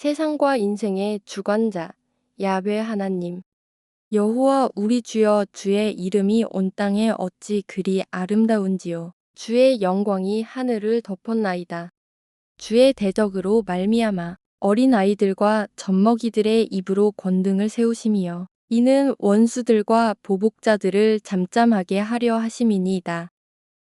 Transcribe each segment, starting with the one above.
세상과 인생의 주관자 야훼 하나님. 여호와 우리 주여 주의 이름이 온 땅에 어찌 그리 아름다운지요. 주의 영광이 하늘을 덮었나이다. 주의 대적으로 말미암아 어린 아이들과 젖먹이들의 입으로 권등을 세우심이여 이는 원수들과 보복자들을 잠잠하게 하려 하심이니이다.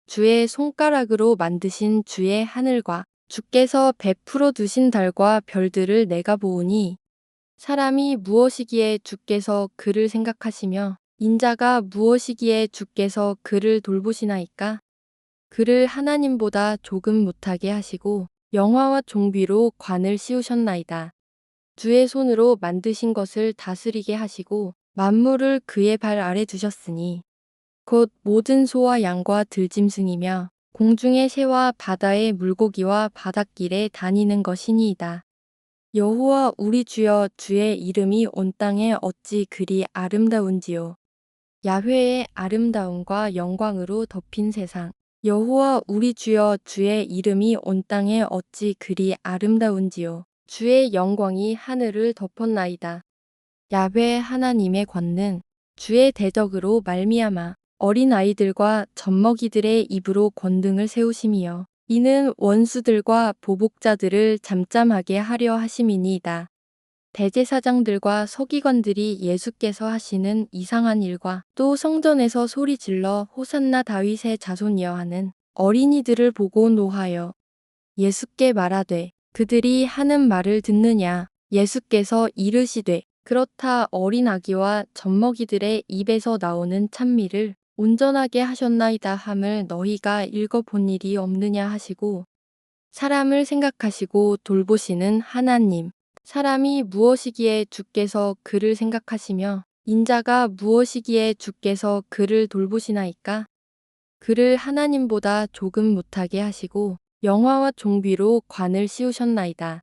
주의 손가락으로 만드신 주의 하늘과 주께서 베풀어 두신 달과 별들을 내가 보오니 사람이 무엇이기에 주께서 그를 생각하시며 인자가 무엇이기에 주께서 그를 돌보시나이까? 그를 하나님보다 조금 못하게 하시고 영화와 종비로 관을 씌우셨나이다. 주의 손으로 만드신 것을 다스리게 하시고 만물을 그의 발 아래 두셨으니 곧 모든 소와 양과 들짐승이며 공중의 새와 바다의 물고기와 바닷길에 다니는 것이니이다. 여호와 우리 주여 주의 이름이 온 땅에 어찌 그리 아름다운지요. 야훼의 아름다움과 영광으로 덮인 세상. 여호와 우리 주여 주의 이름이 온 땅에 어찌 그리 아름다운지요. 주의 영광이 하늘을 덮었나이다. 야훼 하나님의 권능. 주의 대적으로 말미암아 어린 아이들과 젖먹이들의 입으로 권등을 세우심이여. 이는 원수들과 보복자들을 잠잠하게 하려 하심이니이다. 대제사장들과 서기관들이 예수께서 하시는 이상한 일과 또 성전에서 소리 질러 호산나 다윗의 자손이여 하는 어린이들을 보고 노하여 예수께 말하되 그들이 하는 말을 듣느냐? 예수께서 이르시되 그렇다. 어린 아기와 젖먹이들의 입에서 나오는 찬미를 온전하게 하셨나이다 함을 너희가 읽어본 일이 없느냐 하시고 사람을 생각하시고 돌보시는 하나님 사람이 무엇이기에 주께서 그를 생각하시며 인자가 무엇이기에 주께서 그를 돌보시나이까 그를 하나님보다 조금 못하게 하시고 영화와 종비로 관을 씌우셨나이다.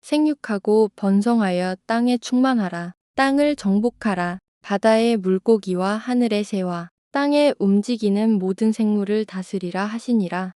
생육하고 번성하여 땅에 충만하라. 땅을 정복하라. 바다의 물고기와 하늘의 새와 땅에 움직이는 모든 생물을 다스리라 하시니라.